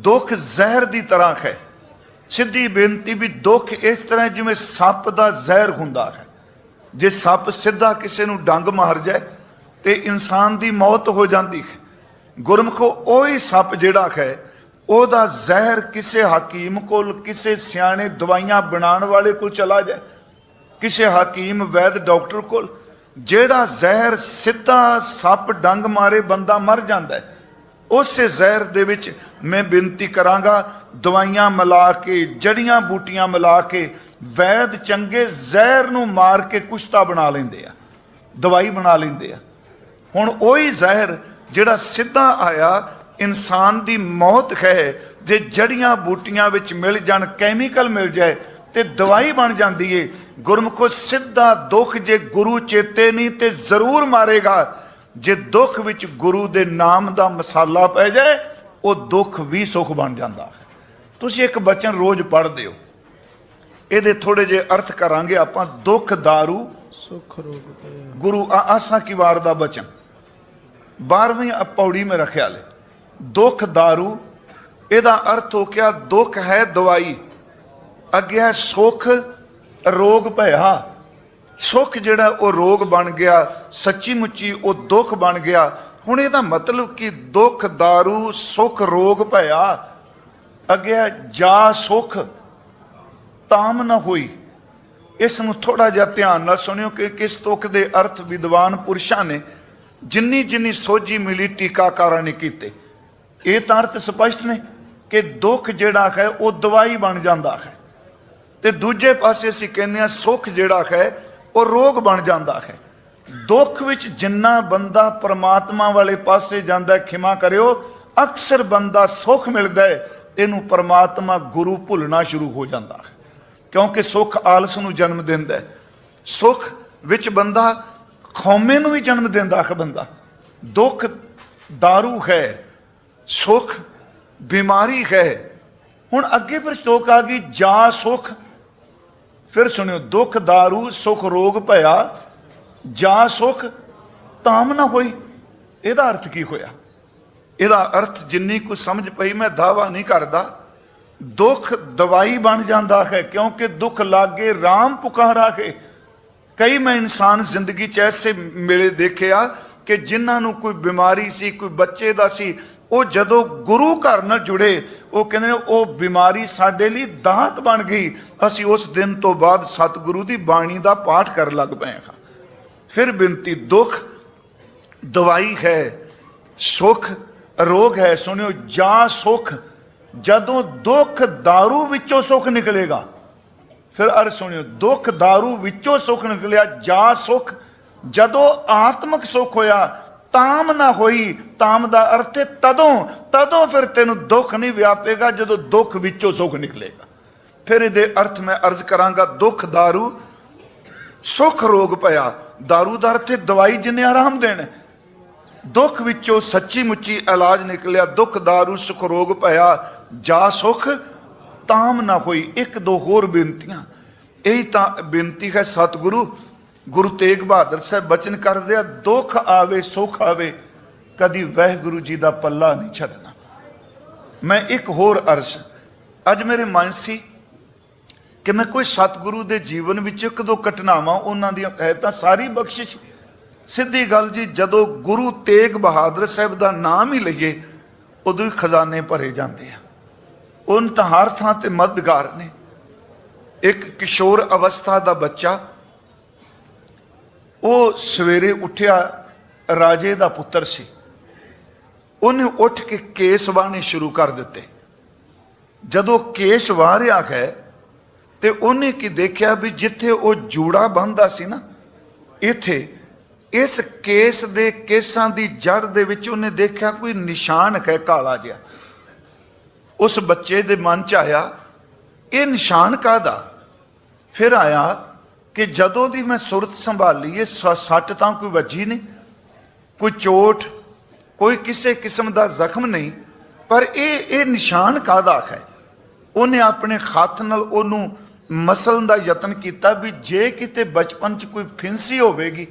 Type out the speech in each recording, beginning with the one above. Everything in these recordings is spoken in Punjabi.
ਦੁੱਖ ਜ਼ਹਿਰ ਦੀ ਤਰ੍ਹਾਂ ਹੈ। ਸਿੱਧੀ ਬੇਨਤੀ ਵੀ ਦੁੱਖ ਇਸ ਤਰ੍ਹਾਂ ਜਿਵੇਂ ਸੱਪ ਦਾ ਜ਼ਹਿਰ ਹੁੰਦਾ ਹੈ। ਜੇ ਸੱਪ ਸਿੱਧਾ ਕਿਸੇ ਨੂੰ ਡੰਗ ਮਾਰ ਜਾਏ ਤੇ ਇਨਸਾਨ ਦੀ ਮੌਤ ਹੋ ਜਾਂਦੀ ਹੈ। ਗੁਰਮਖੋ, ਉਹੀ ਸੱਪ ਜਿਹੜਾ ਹੈ, ਉਹਦਾ ਜ਼ਹਿਰ ਕਿਸੇ ਹਕੀਮ ਕੋਲ, ਕਿਸੇ ਸਿਆਣੇ ਦਵਾਈਆਂ ਬਣਾਉਣ ਵਾਲੇ ਕੋਲ ਚਲਾ ਜਾਏ। ਕਿਸੇ ਹਕੀਮ ਵੈਦ ਡਾਕਟਰ ਕੋਲ, ਜਿਹੜਾ ਜ਼ਹਿਰ ਸਿੱਧਾ ਸੱਪ ਡੰਗ ਮਾਰੇ ਬੰਦਾ ਮਰ ਜਾਂਦਾ ਹੈ। ਉਸੇ ਜ਼ਹਿਰ ਦੇ ਵਿੱਚ ਮੈਂ ਬੇਨਤੀ ਕਰਾਂਗਾ, ਦਵਾਈਆਂ ਮਿਲਾ ਕੇ, ਜੜੀਆਂ ਬੂਟੀਆਂ ਮਿਲਾ ਕੇ, ਵੈਦ ਚੰਗੇ ਜ਼ਹਿਰ ਨੂੰ ਮਾਰ ਕੇ ਕੁਸ਼ਤਾ ਬਣਾ ਲੈਂਦੇ ਆ, ਦਵਾਈ ਬਣਾ ਲੈਂਦੇ ਆ। ਹੁਣ ਉਹੀ ਜ਼ਹਿਰ ਜਿਹੜਾ ਸਿੱਧਾ ਆਇਆ, ਇਨਸਾਨ ਦੀ ਮੌਤ ਹੈ, ਜੇ ਜੜੀਆਂ ਬੂਟੀਆਂ ਵਿੱਚ ਮਿਲ ਜਾਣ ਕੈਮੀਕਲ ਮਿਲ ਜਾਏ, ਤੇ ਦਵਾਈ ਬਣ ਜਾਂਦੀ ਏ। ਗੁਰਮੁਖੋ ਸਿੱਧਾ ਦੁੱਖ ਜੇ ਗੁਰੂ ਚੇਤੇ ਨਹੀਂ, ਤੇ ਜ਼ਰੂਰ ਮਾਰੇਗਾ। ਜੇ ਦੁੱਖ ਵਿੱਚ ਗੁਰੂ ਦੇ ਨਾਮ ਦਾ ਮਸਾਲਾ ਪੈ ਜਾਏ ਉਹ ਦੁੱਖ ਵੀ ਸੁਖ ਬਣ ਜਾਂਦਾ ਹੈ ਤੁਸੀਂ ਇੱਕ ਬਚਨ ਰੋਜ਼ ਪੜ੍ਹਦੇ ਹੋ ਇਹਦੇ ਥੋੜੇ ਜੇ ਅਰਥ ਕਰਾਂਗੇ ਆਪਾਂ ਦੁੱਖ दारू ਸੁਖ ਰੋਗ ਤੇ ਗੁਰੂ ਆ- ਆਸਾ ਕੀ ਵਾਰ ਦਾ ਬਚਨ 12ਵੀਂ ਪੌੜੀ में रखा ले ਦੁੱਖ दारू ਇਹਦਾ ਅਰਥ ਹੋ ਗਿਆ ਦੁੱਖ ਹੈ ਦਵਾਈ ਅੱਗੇ ਹੈ ਸੁਖ ਰੋਗ ਭਇਆ ਸੁੱਖ ਜਿਹੜਾ ਉਹ ਰੋਗ ਬਣ ਗਿਆ ਸੱਚੀ ਮੁੱਚੀ ਉਹ ਦੁੱਖ ਬਣ ਗਿਆ। ਹੁਣ ਇਹਦਾ ਮਤਲਬ ਕਿ ਦੁੱਖ दारू ਸੁੱਖ, ਰੋਗ ਭਇਆ। ਅੱਗੇ ਜਾ ਸੁੱਖ, ਤਾਮ ਨਾ ਹੋਈ। ਇਸ ਨੂੰ ਥੋੜਾ ਜਿਹਾ ਧਿਆਨ ਨਾਲ ਸੁਣਿਓ ਕਿ ਕਿਸ ਤੁਕ ਦੇ ਅਰਥ ਵਿਦਵਾਨ ਪੁਰਸ਼ਾਂ ਨੇ ਜਿੰਨੀ ਜਿੰਨੀ ਸੋਝੀ ਮਿਲੀ ਟੀਕਾਕਾਰਾਂ ਨੇ ਕੀਤੇ। ਇਹ ਤਾਂ ਅਰਥ ਸਪਸ਼ਟ ਨੇ ਕਿ ਦੁੱਖ ਜਿਹੜਾ ਹੈ, ਉਹ ਦਵਾਈ ਬਣ ਜਾਂਦਾ ਹੈ। ਤੇ ਦੂਜੇ ਪਾਸੇ ਅਸੀਂ ਕਹਿੰਦੇ ਆ ਸੁੱਖ ਜਿਹੜਾ ਹੈ ਉਹ ਰੋਗ ਬਣ ਜਾਂਦਾ ਹੈ। ਦੁੱਖ ਵਿੱਚ ਜਿੰਨਾ ਬੰਦਾ ਪਰਮਾਤਮਾ ਵਾਲੇ ਪਾਸੇ ਜਾਂਦਾ ਹੈ, ਖਿਮਾ ਕਰਿਓ, ਅਕਸਰ ਬੰਦਾ ਸੁੱਖ ਮਿਲਦਾ ਹੈ, ਇਹਨੂੰ ਪਰਮਾਤਮਾ ਗੁਰੂ ਭੁੱਲਣਾ ਸ਼ੁਰੂ ਹੋ ਜਾਂਦਾ ਹੈ। ਕਿਉਂਕਿ ਸੁੱਖ ਆਲਸ ਨੂੰ ਜਨਮ ਦਿੰਦਾ ਹੈ। ਸੁੱਖ ਵਿੱਚ ਬੰਦਾ ਖੌਮੇ ਨੂੰ ਵੀ ਜਨਮ ਦਿੰਦਾ ਹੈ ਬੰਦਾ। ਦੁੱਖ दारू ਹੈ, ਸੁੱਖ ਬਿਮਾਰੀ ਹੈ। ਹੁਣ ਅੱਗੇ ਫਿਰ ਸ਼ਲੋਕ ਆ ਗਈ, ਜਾ ਸੁੱਖ ਫਿਰ ਸੁਣਿਓ, ਦੁੱਖ, दारू, ਸੁਖ, ਰੋਗ ਭਇਆ ਜਾ ਸੁਖ ਤਾਮ ਨਾ ਹੋਈ, ਇਹਦਾ ਅਰਥ ਕੀ ਹੋਇਆ? ਇਹਦਾ ਅਰਥ ਜਿੰਨੀ ਕੁ ਸਮਝ ਪਈ, ਮੈਂ ਦਾਵਾ ਨਹੀਂ ਕਰਦਾ। ਦੁੱਖ ਦਵਾਈ ਬਣ ਜਾਂਦਾ ਹੈ, ਕਿਉਂਕਿ ਦੁੱਖ ਲਾਗੇ RAM ਪੁਕਾਰਾ ਹੈ। ਕਈ ਮੈਂ ਇਨਸਾਨ ਜ਼ਿੰਦਗੀ 'ਚ ਐਸੇ ਮਿਲੇ ਦੇਖਿਆ ਕਿ ਜਿਨ੍ਹਾਂ ਨੂੰ ਕੋਈ ਬਿਮਾਰੀ ਸੀ, ਕੋਈ ਬੱਚੇ ਦਾ ਸੀ ਉਹ ਜਦੋਂ ਗੁਰੂ ਘਰ ਨਾਲ ਜੁੜੇ ਉਹ ਕਹਿੰਦੇ ਨੇ ਉਹ ਬਿਮਾਰੀ ਸਾਡੇ ਲਈ ਦਾਤ ਬਣ ਗਈ ਅਸੀਂ ਉਸ ਦਿਨ ਤੋਂ ਬਾਅਦ ਸਤਿਗੁਰੂ ਦੀ ਬਾਣੀ ਦਾ ਪਾਠ ਕਰਨ ਲੱਗ ਪਏ ਹਾਂ ਫਿਰ ਬੇਨਤੀ ਦੁੱਖ ਦਵਾਈ ਹੈ ਸੁਖ ਰੋਗ ਹੈ ਸੁਣਿਓ ਜਾ ਸੁਖ ਜਦੋਂ ਦੁੱਖ दारू ਵਿੱਚੋਂ ਸੁਖ ਨਿਕਲੇਗਾ ਫਿਰ ਅਰ ਸੁਣਿਓ ਦੁੱਖ दारू ਵਿੱਚੋਂ ਸੁਖ ਨਿਕਲਿਆ ਜਾ ਸੁਖ ਜਦੋਂ ਆਤਮਿਕ ਸੁਖ ਹੋਇਆ ਤਾਮ ਨਾ ਹੋਈ ਤਾਮ ਦਾ ਅਰਥ ਹੈ ਤਦੋਂ ਤਦੋਂ ਫਿਰ ਤੈਨੂੰ ਦੁੱਖ ਨਹੀਂ ਵਿਆਪੇਗਾ ਜਦੋਂ ਦੁੱਖ ਵਿੱਚੋਂ ਸੁਖ ਨਿਕਲੇਗਾ ਫਿਰ ਇਹਦੇ ਅਰਥ ਮੈਂ ਅਰਜ਼ ਕਰਾਂਗਾ ਦੁੱਖ दारू ਸੁਖ ਰੋਗ ਭਇਆ दारू ਦਾ ਅਰਥ ਹੈ ਦਵਾਈ ਜਿੰਨੇ ਆਰਾਮ ਦੇਣਾ ਦੁੱਖ ਵਿੱਚੋਂ ਸੱਚੀ ਮੁੱਚੀ ਇਲਾਜ ਨਿਕਲਿਆ ਦੁੱਖ दारू ਸੁਖ ਰੋਗ ਭਇਆ ਜਾ ਸੁਖ ਤਾਮ ਨਾ ਹੋਈ ਇੱਕ ਦੋ ਹੋਰ ਬੇਨਤੀਆਂ ਇਹੀ ਤਾਂ ਬੇਨਤੀ ਹੈ ਸਤਿਗੁਰੂ ਗੁਰੂ ਤੇਗ ਬਹਾਦਰ ਸਾਹਿਬ ਬਚਨ ਕਰਦੇ ਆ, ਦੁੱਖ ਆਵੇ, ਸੁੱਖ ਆਵੇ, ਕਦੀ ਵਾਹਿਗੁਰੂ ਜੀ ਦਾ ਪੱਲਾ ਨਹੀਂ ਛੱਡਣਾ। ਮੈਂ ਇੱਕ ਹੋਰ ਅਰਜ਼, ਅੱਜ ਮੇਰੇ ਮਨ ਸੀ ਕਿ ਮੈਂ ਕੋਈ ਸਤਿਗੁਰੂ ਦੇ ਜੀਵਨ ਵਿੱਚ ਇੱਕ ਦੋ ਘਟਨਾਵਾਂ, ਉਹਨਾਂ ਦੀਆਂ ਹੈ ਤਾਂ ਸਾਰੀ ਬਖਸ਼ਿਸ਼। ਸਿੱਧੀ ਗੱਲ ਜੀ, ਜਦੋਂ ਗੁਰੂ ਤੇਗ ਬਹਾਦਰ ਸਾਹਿਬ ਦਾ ਨਾਮ ਹੀ ਲਈਏ, ਉਦੋਂ ਹੀ ਖਜ਼ਾਨੇ ਭਰੇ ਜਾਂਦੇ ਆ। ਉਹਨ ਤਾਂ ਹਰ ਥਾਂ ਤੇ ਮਦਦਗਾਰ ਨੇ। ਇੱਕ ਕਿਸ਼ੋਰ ਅਵਸਥਾ ਦਾ ਬੱਚਾ ਉਹ ਸਵੇਰੇ ਉੱਠਿਆ, ਰਾਜੇ ਦਾ ਪੁੱਤਰ ਸੀ। ਉਹਨੇ ਉੱਠ ਕੇ ਕੇਸ ਵਾਹਣੇ ਸ਼ੁਰੂ ਕਰ ਦਿੱਤੇ। ਜਦੋਂ ਕੇਸ ਵਾਹ ਰਿਹਾ ਹੈ, ਤੇ ਉਹਨੇ ਕੀ ਦੇਖਿਆ ਵੀ ਜਿੱਥੇ ਉਹ ਜੂੜਾ ਬੰਨਦਾ ਸੀ ਨਾ, ਇੱਥੇ, ਇਸ ਕੇਸ ਦੇ ਕੇਸਾਂ ਦੀ ਜੜ ਦੇ ਵਿੱਚ ਉਹਨੇ ਦੇਖਿਆ ਕੋਈ ਨਿਸ਼ਾਨ ਹੈ ਕਾਲਾ ਜਿਹਾ। ਉਸ ਬੱਚੇ ਦੇ ਮਨ ਚ ਆਇਆ, ਇਹ ਨਿਸ਼ਾਨ ਕਾਦਾ ਫਿਰ ਆਇਆ ਕਿ ਜਦੋਂ ਦੀ ਮੈਂ ਸੁਰਤ ਸੰਭਾਲੀ ਇਹ ਸੱਟ ਤਾਂ ਕੋਈ ਵੱਜੀ ਨਹੀਂ, ਕੋਈ ਚੋਟ, ਕੋਈ ਕਿਸੇ ਕਿਸਮ ਦਾ ਜ਼ਖਮ ਨਹੀਂ, ਪਰ ਇਹ ਇਹ ਨਿਸ਼ਾਨ ਕਾਦਾ ਹੈ? ਉਹਨੇ ਆਪਣੇ ਹੱਥ ਨਾਲ ਉਹਨੂੰ ਮਸਲਣ ਦਾ ਯਤਨ ਕੀਤਾ ਵੀ ਜੇ ਕਿਤੇ ਬਚਪਨ 'ਚ ਕੋਈ ਫਿੰਸੀ ਹੋਵੇਗੀ,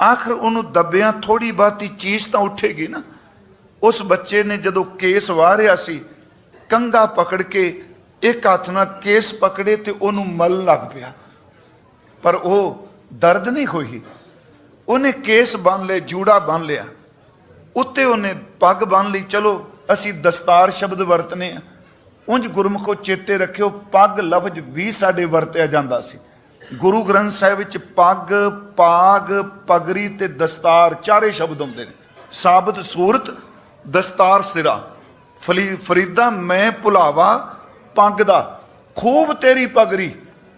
ਆਖਰ ਉਹਨੂੰ ਦੱਬਿਆਂ ਥੋੜੀ ਬਾਤੀ ਚੀਜ਼ ਤਾਂ ਉੱਠੇਗੀ ਨਾ। ਉਸ ਬੱਚੇ ਨੇ ਜਦੋਂ ਕੇਸ ਵਾਰਿਆ ਸੀ ਕੰਗਾ ਪਕੜ ਕੇ ਇੱਕ ਹੱਥ ਨਾਲ ਕੇਸ ਪਕੜੇ ਤੇ ਉਹਨੂੰ ਮਲ ਲੱਗ ਪਿਆ। ਪਰ ਉਹ ਦਰਦ ਨਹੀਂ ਹੋਈ। ਉਹਨੇ ਕੇਸ ਬੰਨ ਲਏ, ਜੂੜਾ ਬੰਨ ਲਿਆ। ਉੱਤੇ ਉਹਨੇ ਪੱਗ ਬੰਨ ਲਈ, ਚਲੋ ਅਸੀਂ ਦਸਤਾਰ ਸ਼ਬਦ ਵਰਤਨੇ ਆ। ਉਂਝ ਗੁਰਮੁਖੋ ਚੇਤੇ ਰੱਖਿਓ, ਪੱਗ ਲਫ਼ਜ਼ ਵੀ ਸਾਡੇ ਵਰਤਿਆ ਜਾਂਦਾ ਸੀ। ਗੁਰੂ ਗ੍ਰੰਥ ਸਾਹਿਬ ਵਿੱਚ ਪੱਗ, ਪਾਗ, ਪਗਰੀ ਤੇ ਦਸਤਾਰ ਚਾਰੇ ਸ਼ਬਦ ਹੁੰਦੇ ਨੇ। ਸਾਬਤ ਸੂਰਤ, ਦਸਤਾਰ ਸਿਰਾ। ਫਲੀ ਫਰੀਦਾ ਮੈਂ ਭੁਲਾਵਾ, ਪੱਗ ਦਾ। ਖੂਬ ਤੇਰੀ ਪਗਰੀ।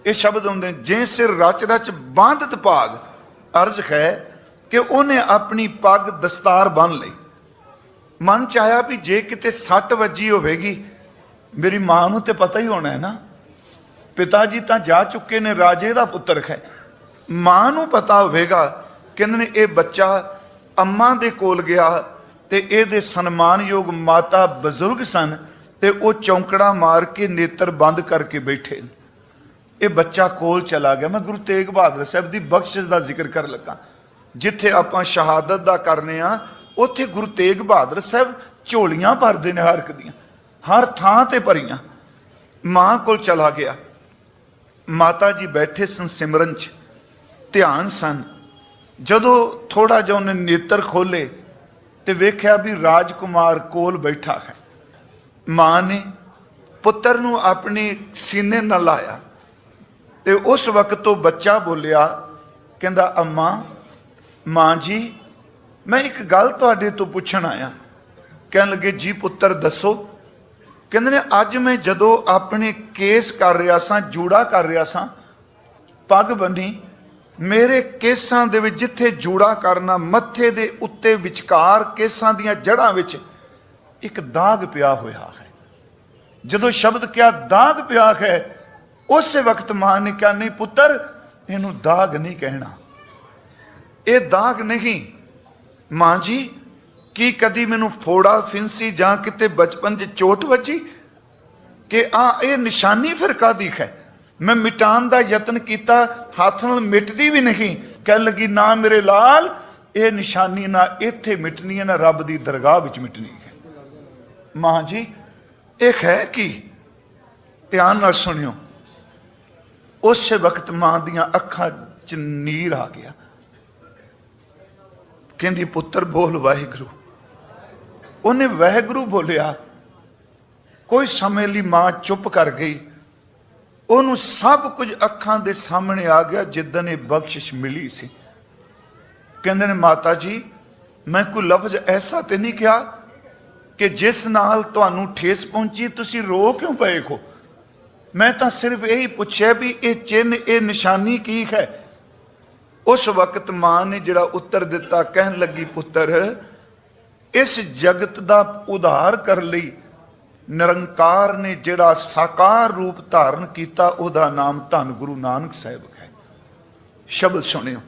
ਇਹ ਸ਼ਬਦ ਹੁੰਦੇ ਨੇ ਜੇ ਸਿਰ ਰਚ ਰਚ ਬਾਂਧਤ ਭਾਗ, ਅਰਜ਼ ਹੈ ਕਿ ਉਹਨੇ ਆਪਣੀ ਪੱਗ ਦਸਤਾਰ ਬੰਨ ਲਈ। ਮਨ ਚ ਆਇਆ ਵੀ ਜੇ ਕਿਤੇ ਸੱਟ ਵੱਜੀ ਹੋਵੇਗੀ, ਮੇਰੀ ਮਾਂ ਨੂੰ ਤੇ ਪਤਾ ਹੀ ਹੋਣਾ ਹੈ ਨਾ। ਪਿਤਾ ਜੀ ਤਾਂ ਜਾ ਚੁੱਕੇ ਨੇ, ਰਾਜੇ ਦਾ ਪੁੱਤਰ ਹੈ। ਮਾਂ ਨੂੰ ਪਤਾ ਹੋਵੇਗਾ, ਕਹਿੰਦੇ ਨੇ, ਇਹ ਬੱਚਾ ਅੰਮਾ ਦੇ ਕੋਲ ਗਿਆ ਤੇ ਇਹਦੇ ਸਨਮਾਨਯੋਗ ਮਾਤਾ ਬਜ਼ੁਰਗ ਸਨ ਤੇ ਉਹ ਚੌਂਕੜਾ ਮਾਰ ਕੇ ਨੇਤਰ ਬੰਦ ਕਰਕੇ ਬੈਠੇ ਨੇ। ਇਹ ਬੱਚਾ ਕੋਲ ਚਲਾ ਗਿਆ। ਮੈਂ ਗੁਰੂ ਤੇਗ ਬਹਾਦਰ ਸਾਹਿਬ ਦੀ ਬਖਸ਼ਿਸ਼ ਦਾ ਜ਼ਿਕਰ ਕਰ ਲੱਗਾ। ਜਿੱਥੇ ਆਪਾਂ ਸ਼ਹਾਦਤ ਦਾ ਕਰਨੇ ਆ, ਉੱਥੇ ਗੁਰੂ ਤੇਗ ਬਹਾਦਰ ਸਾਹਿਬ ਝੋਲੀਆਂ ਭਰਦੇ ਨੇ ਹਰ ਇੱਕ ਦੀਆਂ। ਹਰ ਥਾਂ ਤੇ ਭਰੀਆਂ। ਮਾਂ ਕੋਲ ਚਲਾ ਗਿਆ। ਮਾਤਾ ਜੀ ਬੈਠੇ ਸਨ ਸਿਮਰਨ ਚ। ਧਿਆਨ ਸਨ। ਜਦੋਂ ਥੋੜਾ ਜਿਹਾ ਉਹਨੇ ਨੇਤਰ ਖੋਲੇ ਤੇ ਵੇਖਿਆ ਵੀ ਰਾਜਕੁਮਾਰ ਕੋਲ ਬੈਠਾ ਹੈ। ਮਾਂ ਨੇ ਪੁੱਤਰ ਨੂੰ ਆਪਣੇ ਸੀਨੇ ਨਾਲ ਲਾਇਆ। ਤੇ ਉਸ ਵਕਤ ਤੋਂ ਬੱਚਾ ਬੋਲਿਆ, ਕਹਿੰਦਾ, ਅੰਮਾ, ਮਾਂ ਜੀ, ਮੈਂ ਇੱਕ ਗੱਲ ਤੁਹਾਡੇ ਤੋਂ ਪੁੱਛਣ ਆਇਆ। ਕਹਿਣ ਲੱਗੇ, ਜੀ ਪੁੱਤਰ, ਦੱਸੋ। ਕਹਿੰਦੇ ਨੇ, ਅੱਜ ਮੈਂ ਜਦੋਂ ਆਪਣੇ ਕੇਸ ਕਰ ਰਿਹਾ ਸਾਂ, ਜੂੜਾ ਕਰ ਰਿਹਾ ਸਾਂ, ਪੱਗ ਬੰਨੀ, ਮੇਰੇ ਕੇਸਾਂ ਦੇ ਵਿੱਚ ਜਿੱਥੇ ਜੂੜਾ ਕਰਨਾ, ਮੱਥੇ ਦੇ ਉੱਤੇ ਵਿਚਕਾਰ ਕੇਸਾਂ ਦੀਆਂ ਜੜ੍ਹਾਂ ਵਿੱਚ ਇੱਕ ਦਾਗ ਪਿਆ ਹੋਇਆ ਹੈ। ਜਦੋਂ ਸ਼ਬਦ ਕਿਹਾ, ਦਾਗ ਪਿਆ ਹੈ ਉਸੇ ਵਕਤ ਮਾਂ ਨੇ ਕਿਹਾ, ਨਹੀਂ ਪੁੱਤਰ, ਇਹਨੂੰ ਦਾਗ ਨਹੀਂ ਕਹਿਣਾ। ਇਹ ਦਾਗ ਨਹੀਂ। ਮਾਂ ਜੀ, ਕੀ ਕਦੀ ਮੈਨੂੰ ਫੋੜਾ, ਫਿੰਸੀ ਜਾਂ ਕਿਤੇ ਬਚਪਨ 'ਚ ਚੋਟ ਵੱਜੀ? ਕਿ ਆ ਇਹ ਨਿਸ਼ਾਨੀ ਫਿਰ ਕਾਦੀ ਹੈ? ਮੈਂ ਮਿਟਾਉਣ ਦਾ ਯਤਨ ਕੀਤਾ, ਹੱਥ ਨਾਲ ਮਿਟਦੀ ਵੀ ਨਹੀਂ। ਕਹਿ ਲੱਗੀ, ਨਾ ਮੇਰੇ ਲਾਲ, ਇਹ ਨਿਸ਼ਾਨੀ ਨਾ ਇੱਥੇ ਮਿਟਣੀ ਹੈ, ਨਾ ਰੱਬ ਦੀ ਦਰਗਾਹ ਵਿੱਚ ਮਿਟਣੀ ਹੈ। ਮਾਂ ਜੀ, ਇਹ ਹੈ ਕੀ? ਧਿਆਨ ਨਾਲ ਸੁਣਿਓ। ਉਸੇ ਵਕਤ ਮਾਂ ਦੀਆਂ ਅੱਖਾਂ 'ਚ ਨੀਰ ਆ ਗਿਆ। ਕਹਿੰਦੀ, ਪੁੱਤਰ, ਬੋਲ ਵਾਹਿਗੁਰੂ। ਉਹਨੇ ਵਾਹਿਗੁਰੂ ਬੋਲਿਆ, ਕੋਈ ਸਮੇਂ ਲਈ ਮਾਂ ਚੁੱਪ ਕਰ ਗਈ। ਉਹਨੂੰ ਸਭ ਕੁਝ ਅੱਖਾਂ ਦੇ ਸਾਹਮਣੇ ਆ ਗਿਆ ਜਿੱਦਨ ਇਹ ਬਖਸ਼ਿਸ਼ ਮਿਲੀ ਸੀ। ਕਹਿੰਦੇ ਨੇ, ਮਾਤਾ ਜੀ, ਮੈਂ ਕੋਈ ਲਫ਼ਜ਼ ਐਸਾ ਤੇ ਨਹੀਂ ਕਿਹਾ ਕਿ ਜਿਸ ਨਾਲ ਤੁਹਾਨੂੰ ਠੇਸ ਪਹੁੰਚੀ, ਤੁਸੀਂ ਰੋ ਕਿਉਂ ਪਏ ਕੋ ਮੈਂ ਤਾਂ ਸਿਰਫ ਇਹੀ ਪੁੱਛਿਆ ਵੀ ਇਹ ਚਿੰਨ ਇਹ ਨਿਸ਼ਾਨੀ ਕੀ ਹੈ? ਉਸ ਵਕਤ ਮਾਂ ਨੇ ਜਿਹੜਾ ਉੱਤਰ ਦਿੱਤਾ, ਕਹਿਣ ਲੱਗੀ, ਪੁੱਤਰ, ਇਸ ਜਗਤ ਦਾ ਉਧਾਰ ਕਰ ਲਈ। ਨਿਰੰਕਾਰ ਨੇ ਜਿਹੜਾ ਸਾਕਾਰ ਰੂਪ ਧਾਰਨ ਕੀਤਾ, ਉਹਦਾ ਨਾਮ ਧੰਨ ਗੁਰੂ ਨਾਨਕ ਸਾਹਿਬ ਹੈ। ਸ਼ਬਦ ਸੁਣਿਓ।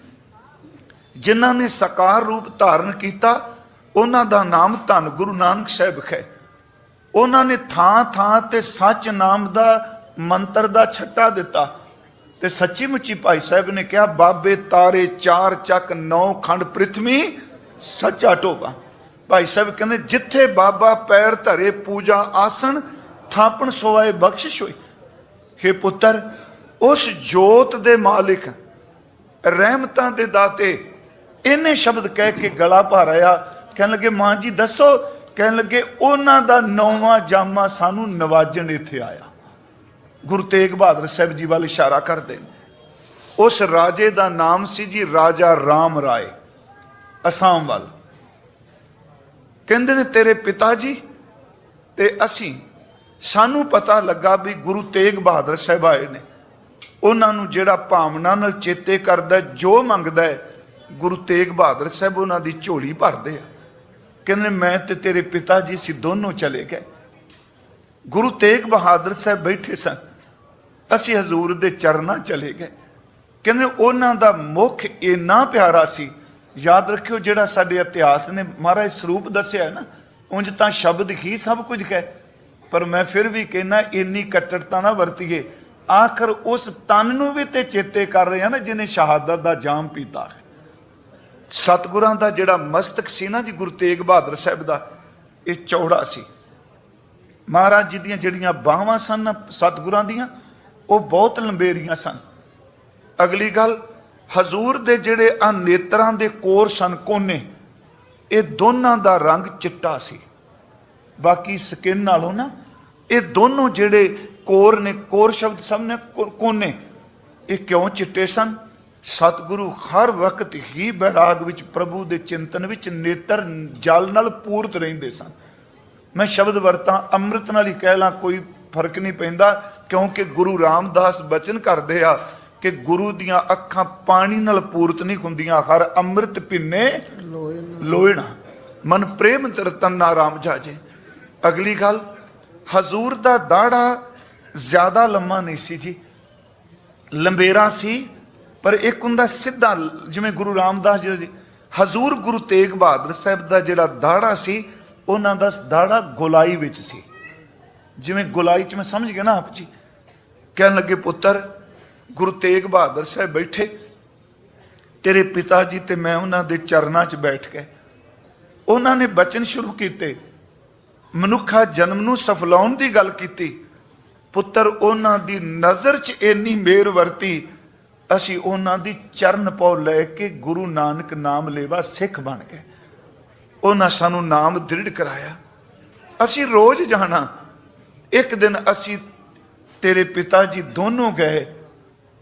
ਜਿਨ੍ਹਾਂ ਨੇ ਸਾਕਾਰ ਰੂਪ ਧਾਰਨ ਕੀਤਾ, ਉਹਨਾਂ ਦਾ ਨਾਮ ਧੰਨ ਗੁਰੂ ਨਾਨਕ ਸਾਹਿਬ ਹੈ। ਉਹਨਾਂ ਨੇ ਥਾਂ ਥਾਂ ਤੇ ਸੱਚ ਨਾਮ ਦਾ ਮੰਤਰ ਦਾ ਛੱਟਾ ਦਿੱਤਾ ਤੇ ਸੱਚੀ ਮੁੱਚੀ ਭਾਈ ਸਾਹਿਬ ਨੇ ਕਿਹਾ, ਬਾਬੇ ਤਾਰੇ ਚਾਰ ਚੱਕ ਨੌ ਖੰਡ ਪ੍ਰਿਥਵੀ ਸੱਚਾ ਟੋਬਾ ਭਾਈ ਸਾਹਿਬ ਕਹਿੰਦੇ, ਜਿੱਥੇ ਬਾਬਾ ਪੈਰ ਧਰੇ ਪੂਜਾ ਆਸਣ, ਥਾਪਣ ਸੋਏ ਬਖਸ਼ਿਸ਼ ਹੋਈ। हे ਪੁੱਤਰ, ਉਸ ਜੋਤ ਦੇ ਮਾਲਿਕ, ਰਹਿਮਤਾਂ ਦੇ ਦਾਤੇ, ਇਹਨੇ ਸ਼ਬਦ ਕਹਿ ਕੇ ਗਲਾ ਭਾਰਿਆ ਕਹਿਣ ਲੱਗੇ, ਮਾਂ ਜੀ ਦੱਸੋ। ਕਹਿਣ ਲੱਗੇ, ਉਹਨਾਂ ਦਾ ਨੌਵਾਂ ਜਾਮਾ ਸਾਨੂੰ ਨਵਾਜਣ ਇੱਥੇ ਆਇਆ। ਗੁਰੂ ਤੇਗ ਬਹਾਦਰ ਸਾਹਿਬ ਜੀ ਵੱਲ ਇਸ਼ਾਰਾ ਕਰਦੇ ਨੇ। ਉਸ ਰਾਜੇ ਦਾ ਨਾਮ ਸੀ ਜੀ ਰਾਜਾ ਰਾਮ ਰਾਏ, ਅਸਾਮ ਵੱਲ। ਕਹਿੰਦੇ ਨੇ, ਤੇਰੇ ਪਿਤਾ ਜੀ, ਤੇ ਅਸੀਂ, ਸਾਨੂੰ ਪਤਾ ਲੱਗਾ ਵੀ ਗੁਰੂ ਤੇਗ ਬਹਾਦਰ ਸਾਹਿਬ ਆਏ ਨੇ। ਉਹਨਾਂ ਨੂੰ ਜਿਹੜਾ ਭਾਵਨਾ ਨਾਲ ਚੇਤੇ ਕਰਦਾ, ਜੋ ਮੰਗਦਾ ਹੈ, ਗੁਰੂ ਤੇਗ ਬਹਾਦਰ ਸਾਹਿਬ ਉਹਨਾਂ ਦੀ ਝੋਲੀ ਭਰਦੇ ਆ। ਕਹਿੰਦੇ ਮੈਂ ਤੇ ਤੇਰੇ ਪਿਤਾ ਜੀ ਸੀ ਦੋਨੋਂ ਚਲੇ ਗਏ। ਗੁਰੂ ਤੇਗ ਬਹਾਦਰ ਸਾਹਿਬ ਬੈਠੇ ਸਨ। ਅਸੀਂ ਹਜ਼ੂਰ ਦੇ ਚਰਨਾਂ ਚਲੇ ਗਏ। ਕਹਿੰਦੇ ਉਹਨਾਂ ਦਾ ਮੁਖ ਇੰਨਾ ਪਿਆਰਾ ਸੀ। ਯਾਦ ਰੱਖਿਓ ਜਿਹੜਾ ਸਾਡੇ ਇਤਿਹਾਸ ਨੇ ਮਹਾਰਾਜ ਸਰੂਪ ਦੱਸਿਆ ਹੈ ਨਾ, ਉਂਝ ਤਾਂ ਸ਼ਬਦ ਹੀ ਸਭ ਕੁਝ ਕਹੇ। ਪਰ ਮੈਂ ਫਿਰ ਵੀ ਕਹਿਣਾ ਇੰਨੀ ਕੱਟੜਤਾ ਨਾ ਵਰਤੀਏ। ਆਖਰ ਉਸ ਤਨ ਨੂੰ ਵੀ ਤੇ ਚੇਤੇ ਕਰ ਰਹੇ ਆ ਨਾ, ਜਿਹਨੇ ਸ਼ਹਾਦਤ ਦਾ ਜਾਮ ਪੀਤਾ। ਹੈ ਸਤਿਗੁਰਾਂ ਦਾ ਜਿਹੜਾ ਮਸਤਕ ਸੀ ਨਾ ਜੀ, ਗੁਰੂ ਤੇਗ ਬਹਾਦਰ ਸਾਹਿਬ ਦਾ, ਇਹ ਚੌੜਾ ਸੀ। ਮਹਾਰਾਜ ਜੀ ਦੀਆਂ ਜਿਹੜੀਆਂ ਬਾਹਾਂ ਸਨ ਨਾ, ਸਤਿਗੁਰਾਂ ਦੀਆਂ ਉਹ ਬਹੁਤ ਲੰਬੇਰੀਆਂ ਸਨ। ਅਗਲੀ ਗੱਲ, ਹਜ਼ੂਰ ਦੇ ਜਿਹੜੇ ਆ ਨੇਤਰਾਂ ਦੇ ਕੋਰ ਸਨ ਕੋਨੇ, ਇਹ ਦੋਨਾਂ ਦਾ ਰੰਗ ਚਿੱਟਾ ਸੀ। ਬਾਕੀ ਸਕਿਨ ਨਾਲੋਂ ਨਾ, ਇਹ ਦੋਨੋਂ ਜਿਹੜੇ ਕੋਰ ਨੇ, ਕੋਰ ਸ਼ਬਦ ਸਭ ਨੇ ਕੋ- ਕੋਨੇ, ਇਹ ਕਿਉਂ ਚਿੱਟੇ ਸਨ? ਸਤਿਗੁਰੂ ਹਰ ਵਕਤ ਹੀ ਬੈਰਾਗ ਵਿੱਚ, ਪ੍ਰਭੂ ਦੇ ਚਿੰਤਨ ਵਿੱਚ ਨੇਤਰ ਜਲ ਨਾਲ ਪੂਰਤ ਰਹਿੰਦੇ ਸਨ। ਮੈਂ ਸ਼ਬਦ ਵਰਤਾਂ, ਅੰਮ੍ਰਿਤ ਨਾਲ ਹੀ ਕਹਿ ਲਾਂ, ਕੋਈ ਫ਼ਰਕ ਨਹੀਂ ਪੈਂਦਾ, ਕਿਉਂਕਿ ਗੁਰੂ ਰਾਮਦਾਸ ਬਚਨ ਕਰਦੇ ਆ ਕਿ ਗੁਰੂ ਦੀਆਂ ਅੱਖਾਂ ਪਾਣੀ ਨਾਲ ਪੂਰਤ ਨਹੀਂ ਹੁੰਦੀਆਂ, ਹਰ ਅੰਮ੍ਰਿਤ ਪਿੰਨੇ ਲੋਇਣਾ ਮਨ ਪ੍ਰੇਮ ਤਰਤਨ ਨਾ ਰਾਮ ਜਾਜੇ। ਅਗਲੀ ਗੱਲ, ਹਜ਼ੂਰ ਦਾ ਦਾੜਾ ਜ਼ਿਆਦਾ ਲੰਮਾ ਨਹੀਂ ਸੀ ਜੀ। ਲੰਬੇਰਾ ਸੀ, ਪਰ ਇੱਕ ਹੁੰਦਾ ਸਿੱਧਾ, ਜਿਵੇਂ ਗੁਰੂ ਰਾਮਦਾਸ ਜੀ ਦਾ ਹਜ਼ੂਰ ਗੁਰੂ ਤੇਗ ਬਹਾਦਰ ਸਾਹਿਬ ਦਾ ਜਿਹੜਾ ਦਾੜਾ ਸੀ, ਉਹਨਾਂ ਦਾ ਦਾੜਾ ਗੋਲਾਈ ਵਿੱਚ ਸੀ। ਜਿਵੇਂ ਗੁਲਾਈ ਚ ਮੈਂ ਸਮਝ ਗਿਆ ਨਾ ਆਪ ਜੀ, ਕਹਿਣ ਲੱਗੇ, ਪੁੱਤਰ, ਗੁਰੂ ਤੇਗ ਬਹਾਦਰ ਸਾਹਿਬ ਬੈਠੇ, ਤੇਰੇ ਪਿਤਾ ਜੀ ਤੇ ਮੈਂ ਉਹਨਾਂ ਦੇ ਚਰਨਾਂ 'ਚ ਬੈਠ ਕੇ, ਉਹਨਾਂ ਨੇ ਬਚਨ ਸ਼ੁਰੂ ਕੀਤੇ, ਮਨੁੱਖਾ ਜਨਮ ਨੂੰ ਸਫਲਾਉਣ ਦੀ ਗੱਲ ਕੀਤੀ, ਪੁੱਤਰ, ਉਹਨਾਂ ਦੀ ਨਜ਼ਰ 'ਚ ਇੰਨੀ ਮਿਹਰ ਵਰਤੀ, ਅਸੀਂ ਉਹਨਾਂ ਦੀ ਚਰਨ ਪਉ ਲੈ ਕੇ ਗੁਰੂ ਨਾਨਕ ਨਾਮ ਲੇਵਾ ਸਿੱਖ ਬਣ ਗਏ। ਉਹਨਾਂ ਸਾਨੂੰ ਨਾਮ ਦ੍ਰਿੜ ਕਰਾਇਆ। ਅਸੀਂ ਰੋਜ਼ ਜਾਣਾ ਇੱਕ ਦਿਨ ਅਸੀਂ ਤੇਰੇ ਪਿਤਾ ਜੀ ਦੋਨੋਂ ਗਏ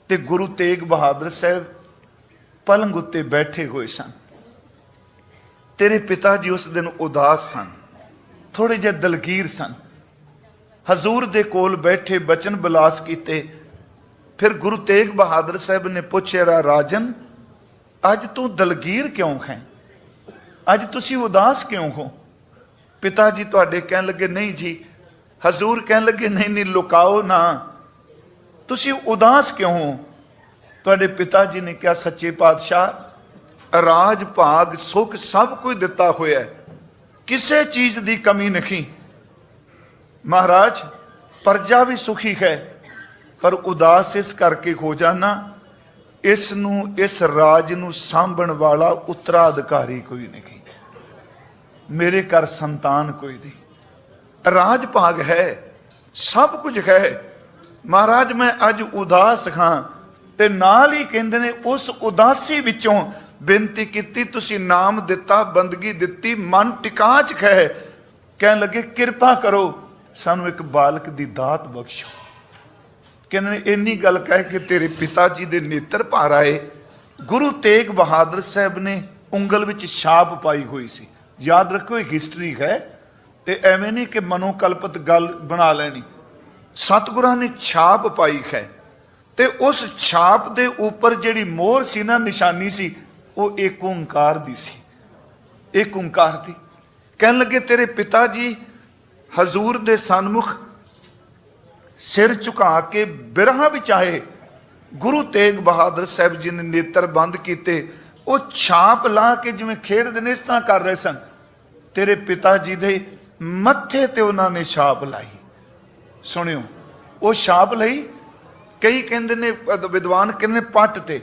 ਤੇ ਗੁਰੂ ਤੇਗ ਬਹਾਦਰ ਸਾਹਿਬ ਪਲੰਗ ਉੱਤੇ ਬੈਠੇ ਹੋਏ ਸਨ। ਤੇਰੇ ਪਿਤਾ ਜੀ ਉਸ ਦਿਨ ਉਦਾਸ ਸਨ ਥੋੜੇ ਜਿਹੇ ਦਲਗੀਰ ਸਨ। ਹਜ਼ੂਰ ਦੇ ਕੋਲ ਬੈਠੇ ਬਚਨ ਬਲਾਸ ਕੀਤੇ। ਫਿਰ ਗੁਰੂ ਤੇਗ ਬਹਾਦਰ ਸਾਹਿਬ ਨੇ ਪੁੱਛਿਆ ਰਾਜਨ, ਅੱਜ ਤੂੰ ਦਲਗੀਰ ਕਿਉਂ ਹੈ? ਅੱਜ ਤੁਸੀਂ ਉਦਾਸ ਕਿਉਂ ਹੋ? ਪਿਤਾ ਜੀ ਤੁਹਾਡੇ ਕਹਿਣ ਲੱਗੇ, ਨਹੀਂ ਜੀ ਹਜ਼ੂਰ ਕਹਿਣ ਲੱਗੇ, ਨਹੀਂ ਨਹੀਂ, ਲੁਕਾਓ ਨਾ। ਤੁਸੀਂ ਉਦਾਸ ਕਿਉਂ ਹੋ? ਤੁਹਾਡੇ ਪਿਤਾ ਜੀ ਨੇ ਕਿਹਾ, ਸੱਚੇ ਪਾਤਸ਼ਾਹ ਰਾਜ ਭਾਗ ਸੁਖ ਸਭ ਕੁਝ ਦਿੱਤਾ ਹੋਇਆ ਹੈ। ਕਿਸੇ ਚੀਜ਼ ਦੀ ਕਮੀ ਨਹੀਂ। ਮਹਾਰਾਜ, ਪਰਜਾ ਵੀ ਸੁਖੀ ਹੈ, ਪਰ ਉਦਾਸ ਇਸ ਕਰਕੇ ਹੋ ਜਾਣਾ, ਇਸ ਨੂੰ, ਇਸ ਰਾਜ ਨੂੰ ਸਾਂਭਣ ਵਾਲਾ ਉੱਤਰਾਧਿਕਾਰੀ ਕੋਈ ਨਹੀਂ। ਮੇਰੇ ਘਰ ਸੰਤਾਨ ਕੋਈ ਨਹੀਂ। ਰਾਜ ਭਾਗ ਹੈ, ਸਭ ਕੁਝ ਹੈ। ਮਹਾਰਾਜ, ਮੈਂ ਅੱਜ ਉਦਾਸ ਹਾਂ ਤੇ ਨਾਲ ਹੀ ਕਹਿੰਦੇ ਨੇ, ਉਸ ਉਦਾਸੀ ਵਿੱਚੋਂ ਬੇਨਤੀ ਕੀਤੀ, ਤੁਸੀਂ ਨਾਮ ਦਿੱਤਾ, ਬੰਦਗੀ ਦਿੱਤੀ, ਮਨ ਟਿਕਾਚ ਚ ਹੈ। ਕਹਿਣ ਲੱਗੇ, ਕਿਰਪਾ ਕਰੋ, ਸਾਨੂੰ ਇੱਕ ਬਾਲਕ ਦੀ ਦਾਤ ਬਖਸ਼ੋ। ਕਹਿੰਦੇ ਨੇ, ਇੰਨੀ ਗੱਲ ਕਹਿ ਕੇ ਤੇਰੇ ਪਿਤਾ ਜੀ ਦੇ ਨੇਤਰ ਭਾਰ ਆਏ। ਗੁਰੂ ਤੇਗ ਬਹਾਦਰ ਸਾਹਿਬ ਨੇ ਉਂਗਲ ਵਿੱਚ ਛਾਪ ਪਾਈ ਹੋਈ ਸੀ। ਯਾਦ ਰੱਖੋ ਇਹ ਹਿਸਟਰੀ ਹੈ। ਤੇ ਐਵੇਂ ਨਹੀਂ ਕਿ ਮਨੋਕਲਪਤ ਗੱਲ ਬਣਾ ਲੈਣੀ। ਸਤਿਗੁਰਾਂ ਨੇ ਛਾਪ ਪਾਈ ਹੈ ਤੇ ਉਸ ਛਾਪ ਦੇ ਉੱਪਰ ਜਿਹੜੀ ਮੋਹਰ ਸੀ ਨਾ, ਨਿਸ਼ਾਨੀ ਸੀ, ਉਹ ਏਕ ਓੰਕਾਰ ਦੀ ਸੀ। ਏਕ ਓੰਕਾਰ ਦੀ। ਕਹਿਣ ਲੱਗੇ, ਤੇਰੇ ਪਿਤਾ ਜੀ ਹਜ਼ੂਰ ਦੇ ਸਨਮੁਖ ਸਿਰ ਝੁਕਾ ਕੇ ਬਿਰਹਾ ਵਿੱਚ ਆਏ। ਗੁਰੂ ਤੇਗ ਬਹਾਦਰ ਸਾਹਿਬ ਜੀ ਨੇ ਨੇਤਰ ਬੰਦ ਕੀਤੇ। ਉਹ ਛਾਪ ਲਾ ਕੇ ਜਿਵੇਂ ਖੇਡਦੇ ਨੇ, ਇਸ ਤਰ੍ਹਾਂ ਕਰ ਰਹੇ ਸਨ। ਤੇਰੇ ਪਿਤਾ ਜੀ ਦੇ ਮੱਥੇ ਤੇ ਉਹਨਾਂ ਨੇ ਛਾਪ ਲਾਈ। ਸੁਣਿਓ, ਉਹ ਛਾਪ ਲਈ ਕਈ ਕਹਿੰਦੇ ਨੇ ਵਿਦਵਾਨ ਕਹਿੰਦੇ ਨੇ ਪੱਟ ਤੇ।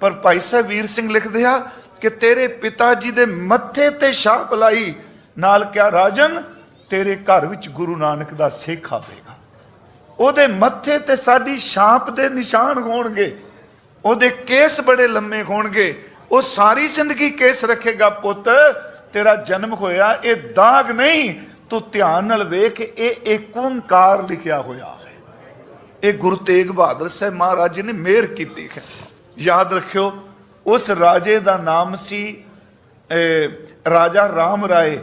ਪਰ ਭਾਈ ਸਾਹਿਬ ਵੀਰ ਸਿੰਘ ਲਿਖਦੇ ਆ ਕਿ ਤੇਰੇ ਪਿਤਾ ਜੀ ਦੇ ਮੱਥੇ ਤੇ ਛਾਪ ਲਾਈ, ਨਾਲ ਕਿਹਾ ਰਾਜਨ, ਤੇਰੇ ਘਰ ਵਿੱਚ ਗੁਰੂ ਨਾਨਕ ਦਾ ਸਿੱਖ ਆਵੇਗਾ। ਉਹਦੇ ਮੱਥੇ ਤੇ ਸਾਡੀ ਛਾਪ ਦੇ ਨਿਸ਼ਾਨ ਹੋਣਗੇ, ਉਹਦੇ ਕੇਸ ਬੜੇ ਲੰਮੇ ਹੋਣਗੇ, ਉਹ ਸਾਰੀ ਜ਼ਿੰਦਗੀ ਕੇਸ ਰੱਖੇਗਾ ਪੁੱਤ, ਤੇਰਾ ਜਨਮ ਹੋਇਆ, ਇਹ ਦਾਗ ਨਹੀਂ ਤੂੰ ਧਿਆਨ ਨਾਲ ਵੇਖ ਇਹ ਏਕ ਓੰਕਾਰ ਲਿਖਿਆ ਹੋਇਆ ਹੈ। ਇਹ ਗੁਰੂ ਤੇਗ ਬਹਾਦਰ ਸਾਹਿਬ ਮਹਾਰਾਜ ਜੀ ਨੇ ਮਿਹਰ ਕੀਤੀ ਹੈ। ਯਾਦ ਰੱਖਿਓ, ਉਸ ਰਾਜੇ ਦਾ ਨਾਮ ਸੀ ਰਾਜਾ ਰਾਮ ਰਾਏ।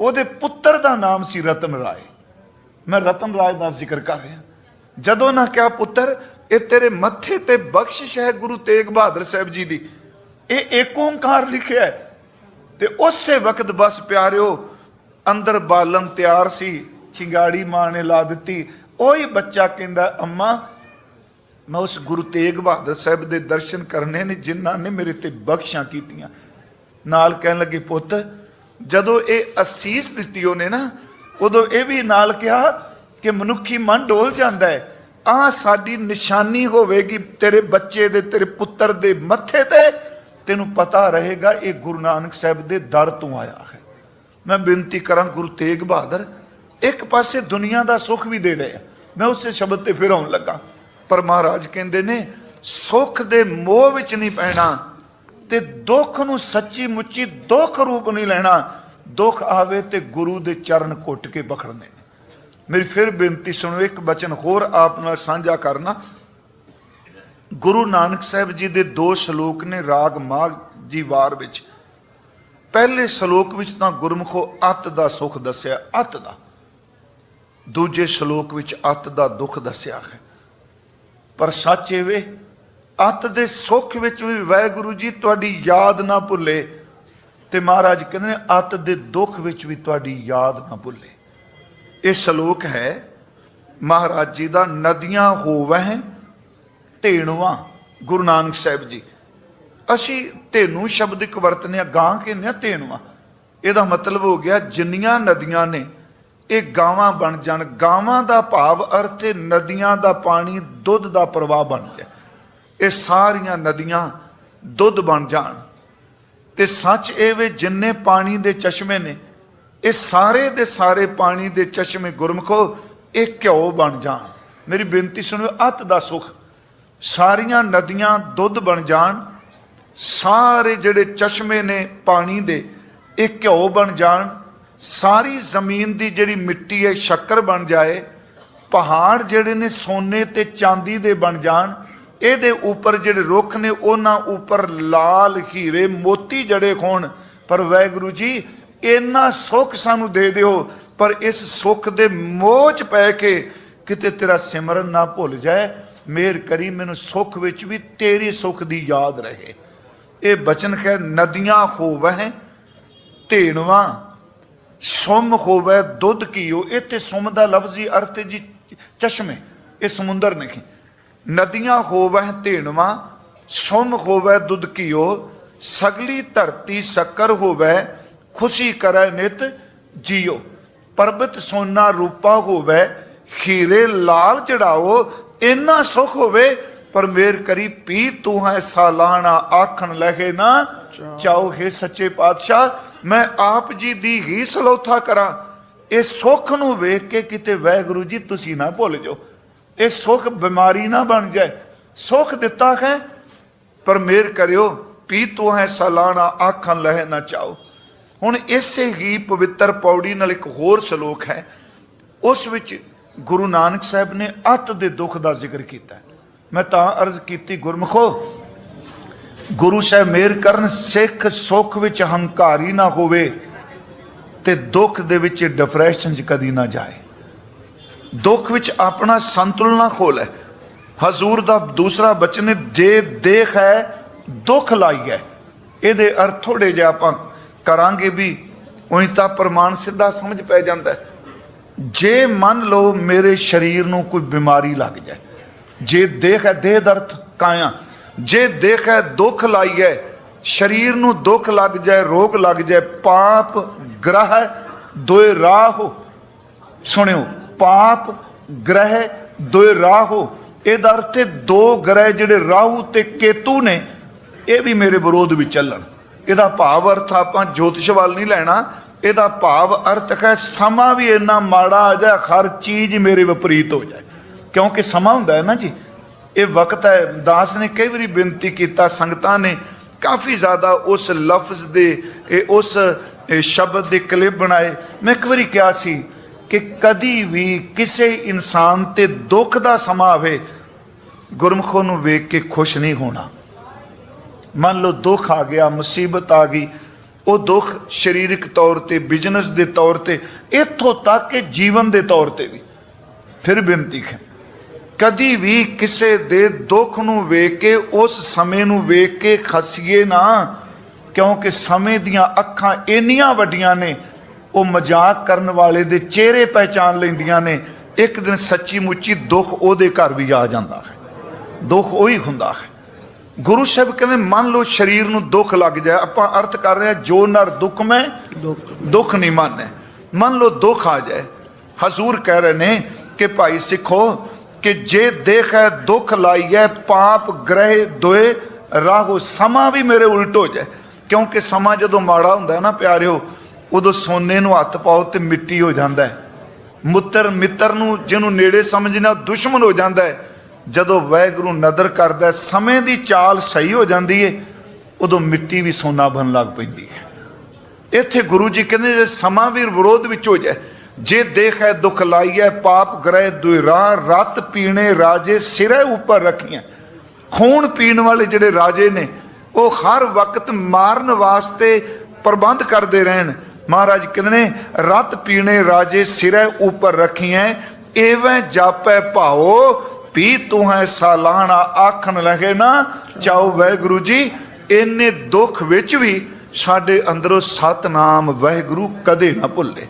ਉਹਦੇ ਪੁੱਤਰ ਦਾ ਨਾਮ ਸੀ ਰਤਨ ਰਾਏ। ਮੈਂ ਰਤਨ ਰਾਏ ਦਾ ਜ਼ਿਕਰ ਕਰ ਰਿਹਾ। ਜਦੋਂ ਨਾ ਕਿਹਾ ਪੁੱਤਰ, ਇਹ ਤੇਰੇ ਮੱਥੇ ਤੇ ਬਖਸ਼ਿਸ਼ ਹੈ ਗੁਰੂ ਤੇਗ ਬਹਾਦਰ ਸਾਹਿਬ ਜੀ ਦੀ। ਇਹ ਏਕ ਓੰਕਾਰ ਲਿਖਿਆ ਹੈ। ਤੇ ਉਸੇ ਵਕਤ ਬਸ ਪਿਆਰਿਓ ਅੰਦਰ ਬਾਲਣ ਤਿਆਰ ਸੀ, ਚਿੰਗਾੜੀ ਮਾਂ ਨੇ ਲਾ ਦਿੱਤੀ। ਉਹੀ ਬੱਚਾ ਕਹਿੰਦਾ, ਅੰਮਾ, ਮੈਂ ਉਸ ਗੁਰੂ ਤੇਗ ਬਹਾਦਰ ਸਾਹਿਬ ਦੇ ਦਰਸ਼ਨ ਕਰਨੇ ਨੇ, ਜਿਨ੍ਹਾਂ ਨੇ ਮੇਰੇ ਤੇ ਬਖਸ਼ਾਂ ਕੀਤੀਆਂ। ਨਾਲ ਕਹਿਣ ਲੱਗੇ, ਪੁੱਤ, ਜਦੋਂ ਇਹ ਅਸੀਸ ਦਿੱਤੀ ਉਹਨੇ ਨਾ, ਉਦੋਂ ਇਹ ਵੀ ਨਾਲ ਕਿਹਾ ਕਿ ਮਨੁੱਖੀ ਮਨ ਡੋਲ ਜਾਂਦਾ ਹੈ। ਆ ਸਾਡੀ ਨਿਸ਼ਾਨੀ ਹੋਵੇਗੀ ਤੇਰੇ ਬੱਚੇ ਦੇ, ਤੇਰੇ ਪੁੱਤਰ ਦੇ ਮੱਥੇ ਤੇ। ਤੈਨੂੰ ਪਤਾ ਰਹੇਗਾ, ਇਹ ਗੁਰੂ ਨਾਨਕ ਸਾਹਿਬ ਦੇ ਦਰ ਤੋਂ ਆਇਆ ਹੈ। ਮੈਂ ਬੇਨਤੀ ਕਰਾਂ ਗੁਰੂ ਤੇਗ ਬਹਾਦਰ, ਇੱਕ ਪਾਸੇ ਦੁਨੀਆ ਦਾ ਸੁੱਖ ਵੀ ਦੇ ਰਹੇ ਆ। ਮੈਂ ਉਸੇ ਸ਼ਬਦ ਤੇ ਫਿਰ ਆਉਣ ਲੱਗਾ। ਪਰ ਮਹਾਰਾਜ ਕਹਿੰਦੇ ਨੇ, ਸੁੱਖ ਦੇ ਮੋਹ ਵਿੱਚ ਨਹੀਂ ਪੈਣਾ ਤੇ ਦੁੱਖ ਨੂੰ ਸੱਚੀ ਮੁੱਚੀ ਦੁੱਖ ਰੂਪ ਨਹੀਂ ਲੈਣਾ। ਦੁੱਖ ਆਵੇ ਤੇ ਗੁਰੂ ਦੇ ਚਰਨ ਕੁੱਟ ਕੇ ਪਕੜਨੇ ਮੇਰੀ ਫਿਰ ਬੇਨਤੀ ਸੁਣੋ, ਇੱਕ ਬਚਨ ਹੋਰ ਆਪ ਨਾਲ ਸਾਂਝਾ ਕਰਨਾ। ਗੁਰੂ ਨਾਨਕ ਸਾਹਿਬ ਜੀ ਦੇ ਦੋ ਸ਼ਲੋਕ ਨੇ ਰਾਗ ਮਾਗ ਜੀ ਵਾਰ ਵਿੱਚ। ਪਹਿਲੇ ਸ਼ਲੋਕ ਵਿੱਚ ਤਾਂ ਗੁਰਮੁਖੋ ਅਤ ਦਾ ਸੁਖ ਦੱਸਿਆ, ਅਤ ਦਾ। ਦੂਜੇ ਸ਼ਲੋਕ ਵਿੱਚ ਅਤ ਦਾ ਦੁੱਖ ਦੱਸਿਆ ਹੈ। ਪਰ ਸੱਚ ਇਹ ਵੇ, ਅਤ ਦੇ ਸੁੱਖ ਵਿੱਚ ਵੀ ਵਾਹਿਗੁਰੂ ਜੀ ਤੁਹਾਡੀ ਯਾਦ ਨਾ ਭੁੱਲੇ ਤੇ ਮਹਾਰਾਜ ਕਹਿੰਦੇ ਨੇ, ਅਤ ਦੇ ਦੁੱਖ ਵਿੱਚ ਵੀ ਤੁਹਾਡੀ ਯਾਦ ਨਾ ਭੁੱਲੇ। ਇਹ ਸ਼ਲੋਕ ਹੈ, ਮਹਾਰਾਜ ਜੀ ਦਾ ਨਦੀਆਂ ਹੋਵਹਿ ਢੇਣਵਾ ਗੁਰੂ ਨਾਨਕ ਸਾਹਿਬ ਜੀ। ਅਸੀਂ ਤੈਨੂੰ ਸ਼ਬਦ ਇੱਕ ਵਰਤਨੇ ਆ, ਗਾਂ ਕਹਿੰਦੇ ਆ ਢੇਣਵਾ ਇਹਦਾ ਮਤਲਬ ਹੋ ਗਿਆ ਜਿੰਨੀਆਂ ਨਦੀਆਂ ਨੇ, ਇਹ ਗਾਵਾਂ ਬਣ ਜਾਣ। ਗਾਵਾਂ ਦਾ ਭਾਵ ਅਰਥ ਹੈ ਨਦੀਆਂ ਦਾ ਪਾਣੀ, ਦੁੱਧ ਦਾ ਪ੍ਰਵਾਹ ਬਣ ਜਾਏ। ਇਹ ਸਾਰੀਆਂ ਨਦੀਆਂ ਦੁੱਧ ਬਣ ਜਾਣ। ਤੇ ਸੱਚ ਇਹ ਵੇ ਜਿੰਨੇ ਪਾਣੀ ਦੇ ਚਸ਼ਮੇ ਨੇ, ਇਹ ਸਾਰੇ ਦੇ ਸਾਰੇ ਪਾਣੀ ਦੇ ਚਸ਼ਮੇ ਗੁਰਮਖੋ, ਇਹ ਘਿਓ ਬਣ ਜਾਣ। ਮੇਰੀ ਬੇਨਤੀ ਸੁਣੋ ਅਤ ਦਾ ਸੁਖ। ਸਾਰੀਆਂ ਨਦੀਆਂ ਦੁੱਧ ਬਣ ਜਾਣ ਸਾਰੇ ਜਿਹੜੇ ਚਸ਼ਮੇ ਨੇ ਪਾਣੀ ਦੇ, ਇਹ ਘਿਓ ਬਣ ਜਾਣ, ਸਾਰੀ ਜ਼ਮੀਨ ਦੀ ਜਿਹੜੀ ਮਿੱਟੀ ਹੈ, ਸ਼ੱਕਰ ਬਣ ਜਾਏ, ਪਹਾੜ ਜਿਹੜੇ ਨੇ ਸੋਨੇ ਤੇ ਚਾਂਦੀ ਦੇ ਬਣ ਜਾਣ, ਇਹਦੇ ਉੱਪਰ ਜਿਹੜੇ ਰੁੱਖ ਨੇ, ਉਹਨਾਂ ਉੱਪਰ ਲਾਲ ਹੀਰੇ ਮੋਤੀ ਜੜੇ ਹੋਣ। ਪਰ ਵਾਹਿਗੁਰੂ ਜੀ, ਇੰਨਾ ਸੁੱਖ ਸਾਨੂੰ ਦੇ ਦਿਓ, ਪਰ ਇਸ ਸੁੱਖ ਦੇ ਮੋਹ ਚ ਪੈ ਕੇ ਕਿਤੇ ਤੇਰਾ ਸਿਮਰਨ ਨਾ ਭੁੱਲ ਜਾਏ। ਮੇਰ ਕਰੀ ਮੈਨੂੰ ਸੁੱਖ ਵਿੱਚ ਵੀ ਤੇਰੀ ਸੁੱਖ ਦੀ ਯਾਦ ਰਹੇ। ਇਹ ਬਚਨ ਹੈ, ਨਦੀਆਂ ਹੋਵਹਿ ਢੇਣਵਾ ਸੁਮ ਹੋਵੇ ਦੁੱਧ ਕੀਓ ਇੱਥੇ ਸੁਮ ਦਾ ਲਫ਼ਜ਼ੀ ਅਰਥ ਜੀ, ਚਸ਼ਮੇ। ਇਹ ਸਮੁੰਦਰ ਨਹੀਂ ਨਦੀਆਂ ਹੋਵੇ ਢੇਣਵਾ ਸੁਮ ਹੋਵੇ ਦੁੱਧ ਕੀਓ ਸਗਲੀ ਧਰਤੀ ਸ਼ੱਕਰ ਹੋਵੇ ਖੁਸ਼ੀ ਕਰੈ ਨਿਤ ਜੀਓ। ਪਰਬਤ ਸੋਨਾ ਰੂਪਾ ਹੋਵੇ ਖੀਰੇ ਲਾਲ ਚੜਾਓ, ਇੰਨਾ ਸੁਖ ਹੋਵੇ ਪਰ ਮੇਰ ਕਰੀ, ਪੀ ਤੂੰ ਹੈ ਸਾਲਾਣਾ, ਆਖਣ ਲਗੇ ਨਾ ਚਾਓ ਹੈ ਸੱਚੇ ਪਾਤਸ਼ਾਹ, ਮੈਂ ਆਪ ਜੀ ਦੀ ਹੀ ਸਲੋਥਾ ਕਰਾਂ। ਇਹ ਸੁੱਖ ਨੂੰ ਵੇਖ ਕੇ ਕਿਤੇ ਵਾਹਿਗੁਰੂ ਜੀ ਤੁਸੀਂ ਨਾ ਭੁੱਲ ਜਾਓ। ਇਹ ਸੁੱਖ ਬਿਮਾਰੀ ਨਾ ਬਣ ਜਾਏ। ਸੁੱਖ ਦਿੱਤਾ ਹੈ? ਪਰ ਮੇਰ ਕਰਿਓ, ਪੀ ਤੂੰ ਹੈ ਸਾਲਾਣਾ, ਆਖਣ ਲਹਿ ਨਾ ਚਾਓ। ਹੁਣ ਇਸੇ ਹੀ ਪਵਿੱਤਰ ਪੌੜੀ ਨਾਲ ਇੱਕ ਹੋਰ ਸ਼ਲੋਕ ਹੈ। ਉਸ ਵਿੱਚ ਗੁਰੂ ਨਾਨਕ ਸਾਹਿਬ ਨੇ ਅਤ ਦੇ ਦੁੱਖ ਦਾ ਜ਼ਿਕਰ ਕੀਤਾ ਹੈ। ਮੈਂ ਤਾਂ ਅਰਜ਼ ਕੀਤੀ ਗੁਰਮਖੋ ਗੁਰੂ ਸਾਹਿਬ ਮੇਰ ਕਰਨ ਸਿੱਖ ਸੁੱਖ ਵਿੱਚ ਹੰਕਾਰੀ ਨਾ ਹੋਵੇ ਤੇ ਦੁੱਖ ਦੇ ਵਿੱਚ ਡਿਪਰੈਸ਼ਨ 'ਚ ਕਦੀ ਨਾ ਜਾਏ। ਦੁੱਖ ਵਿੱਚ ਆਪਣਾ ਸੰਤੁਲਨ ਨਾ ਖੋਲੇ। ਹਜ਼ੂਰ ਦਾ ਦੂਸਰਾ ਬਚਨ ਹੈ, ਜੇ ਦੇਖ ਹੈ ਦੁੱਖ ਲਾਈ ਹੈ ਇਹਦੇ ਅਰਥ ਥੋੜੇ ਜਿਹਾ ਆਪਾਂ ਕਰਾਂਗੇ ਵੀ ਉਹੀ ਤਾਂ ਪ੍ਰਮਾਣ ਸਿੱਧਾ ਸਮਝ ਪੈ ਜਾਂਦਾ ਜੇ ਮੰਨ ਲਓ ਮੇਰੇ ਸਰੀਰ ਨੂੰ ਕੋਈ ਬਿਮਾਰੀ ਲੱਗ ਜਾਏ ਜੇ ਦੇਖ ਹੈ ਦੇਹ ਦਰਦ ਕਾਇਆ, ਜੇ ਦੇਖ ਹੈ ਦੁੱਖ ਲਾਈ ਹੈ ਸਰੀਰ ਨੂੰ ਦੁੱਖ ਲੱਗ ਜਾਏ, ਰੋਗ ਲੱਗ ਜਾਏ, ਪਾਪ ਗ੍ਰਹਿ ਦੋਏ ਰਾਹ। ਸੁਣਿਓ, ਪਾਪ ਗ੍ਰਹਿ ਦੋਏ ਰਾਹ। ਇਹਦਾ ਅਰਥ ਹੈ ਦੋ ਗ੍ਰਹਿ ਜਿਹੜੇ ਰਾਹੂ ਤੇ ਕੇਤੂ ਨੇ, ਇਹ ਵੀ ਮੇਰੇ ਵਿਰੋਧ ਵਿੱਚ ਚੱਲਣ। ਇਹਦਾ ਭਾਵ ਅਰਥ ਆਪਾਂ ਜੋਤਿਸ਼ ਵੱਲ ਨਹੀਂ ਲੈਣਾ। ਇਹਦਾ ਭਾਵ ਅਰਥ ਹੈ, ਸਮਾਂ ਵੀ ਇੰਨਾ ਮਾੜਾ ਆ ਜਾ ਹਰ ਚੀਜ਼ ਮੇਰੇ ਵਿਪਰੀਤ ਹੋ ਜਾਏ। ਕਿਉਂਕਿ ਸਮਾਂ ਹੁੰਦਾ ਹੈ ਨਾ ਜੀ। ਇਹ ਵਕਤ ਹੈ, ਦਾਸ ਨੇ ਕਈ ਵਾਰੀ ਬੇਨਤੀ ਕੀਤਾ, ਸੰਗਤਾਂ ਨੇ ਕਾਫੀ ਜ਼ਿਆਦਾ ਉਸ ਲਫ਼ਜ਼ ਦੇ, ਇਹ ਉਸ ਸ਼ਬਦ ਦੇ ਕਲਿੱਪ ਬਣਾਏ। ਮੈਂ ਇੱਕ ਵਾਰੀ ਕਿਹਾ ਸੀ ਕਿ ਕਦੀ ਵੀ ਕਿਸੇ ਇਨਸਾਨ ਤੇ ਦੁੱਖ ਦਾ ਸਮਾਂ ਆਵੇ, ਗੁਰਮਖੋ ਨੂੰ ਵੇਖ ਕੇ ਖੁਸ਼ ਨਹੀਂ ਹੋਣਾ। ਮੰਨ ਲਓ ਦੁੱਖ ਆ ਗਿਆ, ਮੁਸੀਬਤ ਆ ਗਈ, ਉਹ ਦੁੱਖ ਸਰੀਰਕ ਤੌਰ ਤੇ, ਬਿਜ਼ਨਸ ਦੇ ਤੌਰ ਤੇ, ਇੱਥੋਂ ਤੱਕ ਕਿ ਜੀਵਨ ਦੇ ਤੌਰ ਤੇ ਵੀ। ਫਿਰ ਬੇਨਤੀ ਹੈ। ਕਦੀ ਵੀ ਕਿਸੇ ਦੇ ਦੁੱਖ ਨੂੰ ਵੇਖ ਕੇ ਉਸ ਸਮੇਂ ਨੂੰ ਵੇਖ ਕੇ ਖਸੀਏ ਨਾ। ਕਿਉਂਕਿ ਸਮੇਂ ਦੀਆਂ ਅੱਖਾਂ ਇੰਨੀਆਂ ਵੱਡੀਆਂ ਨੇ ਉਹ ਮਜ਼ਾਕ ਕਰਨ ਵਾਲੇ ਦੇ ਚਿਹਰੇ ਪਹਿਚਾਨ ਲੈਂਦੀਆਂ ਨੇ। ਇੱਕ ਦਿਨ ਸੱਚੀ ਮੁੱਚੀ ਦੁੱਖ ਉਹਦੇ ਘਰ ਵੀ ਆ ਜਾਂਦਾ ਹੈ। ਦੁੱਖ ਉਹੀ ਹੁੰਦਾ ਹੈ। ਗੁਰੂ ਸਾਹਿਬ ਕਹਿੰਦੇ ਮੰਨ ਲਓ ਸਰੀਰ ਨੂੰ ਦੁੱਖ ਲੱਗ ਜਾਏ ਆਪਾਂ ਅਰਥ ਕਰ ਰਹੇ ਹਾਂ ਜੋ ਨਰ ਦੁੱਖ। ਮੈਂ ਦੁੱਖ ਨਹੀਂ ਮੰਨੇ। ਮੰਨ ਲਓ ਦੁੱਖ ਆ ਜਾਏ। ਹਜ਼ੂਰ ਕਹਿ ਰਹੇ ਨੇ ਕਿ ਭਾਈ ਸਿੱਖੋ ਕਿ ਜੇ ਦੇਖੈ ਦੁੱਖ ਲਾਈਐ, ਪਾਪ ਗ੍ਰਹਿ ਦੋਏ, ਰਾਹੋ ਸਮਾਂ ਵੀ ਮੇਰੇ ਉਲਟ ਹੋ ਜਾਏ। ਕਿਉਂਕਿ ਸਮਾਂ ਜਦੋਂ ਮਾੜਾ ਹੁੰਦਾ ਹੈ ਨਾ ਪਿਆਰਿਓ, ਉਦੋਂ ਸੋਨੇ ਨੂੰ ਹੱਥ ਪਾਓ ਤੇ ਮਿੱਟੀ ਹੋ ਜਾਂਦਾ ਹੈ। ਮੁੱਤਰ ਮਿੱਤਰ ਨੂੰ, ਜਿਹਨੂੰ ਨੇੜੇ ਸਮਝਣਾ ਦੁਸ਼ਮਣ ਹੋ ਜਾਂਦਾ ਹੈ। ਜਦੋਂ ਵਾਹਿਗੁਰੂ ਨਦਰ ਕਰਦਾ ਸਮੇਂ ਦੀ ਚਾਲ ਸਹੀ ਹੋ ਜਾਂਦੀ ਹੈ ਉਦੋਂ ਮਿੱਟੀ ਵੀ ਸੋਨਾ ਬਣ ਲੱਗ ਪੈਂਦੀ ਹੈ। ਇੱਥੇ ਗੁਰੂ ਜੀ ਕਹਿੰਦੇ ਜੇ ਸਮਾਂ ਵੀ ਵਿਰੋਧ ਵਿੱਚ ਹੋ ਜਾਏ ਜੇ ਦੇਖ ਦੇਖੈ ਦੁਖ ਲਾਈਐ, ਪਾਪ ਗ੍ਰਹਿ ਦੁਇਰਾ ਰਤ ਪੀਣੇ ਰਾਜੇ ਸਿਰੇ ਉੱਪਰ ਰੱਖੀਆਂ ਖੂਨ ਪੀਣ ਵਾਲੇ ਜਿਹੜੇ ਰਾਜੇ ਨੇ, ਉਹ ਹਰ ਵਕਤ ਮਾਰਨ ਵਾਸਤੇ ਪ੍ਰਬੰਧ ਕਰਦੇ ਰਹਿਣ। ਮਹਾਰਾਜ ਕਹਿੰਦੇ ਨੇ, ਰਤ ਪੀਣੇ ਰਾਜੇ ਸਿਰੇ ਉੱਪਰ ਰੱਖੀਆਂ ਐਵੇਂ ਜਾਪੈ ਭਾਓ ਪੀ ਤੂੰ ਹੈ ਸਾਲਾਨਾ ਆਖਣ ਲਗੇ ਨਾ, ਚਾਓ ਵਾਹਿਗੁਰੂ ਜੀ, ਇੰਨੇ ਦੁੱਖ ਵਿੱਚ ਵੀ ਸਾਡੇ ਅੰਦਰੋਂ ਸਤਨਾਮ ਵਾਹਿਗੁਰੂ ਕਦੇ ਨਾ ਭੁੱਲੇ।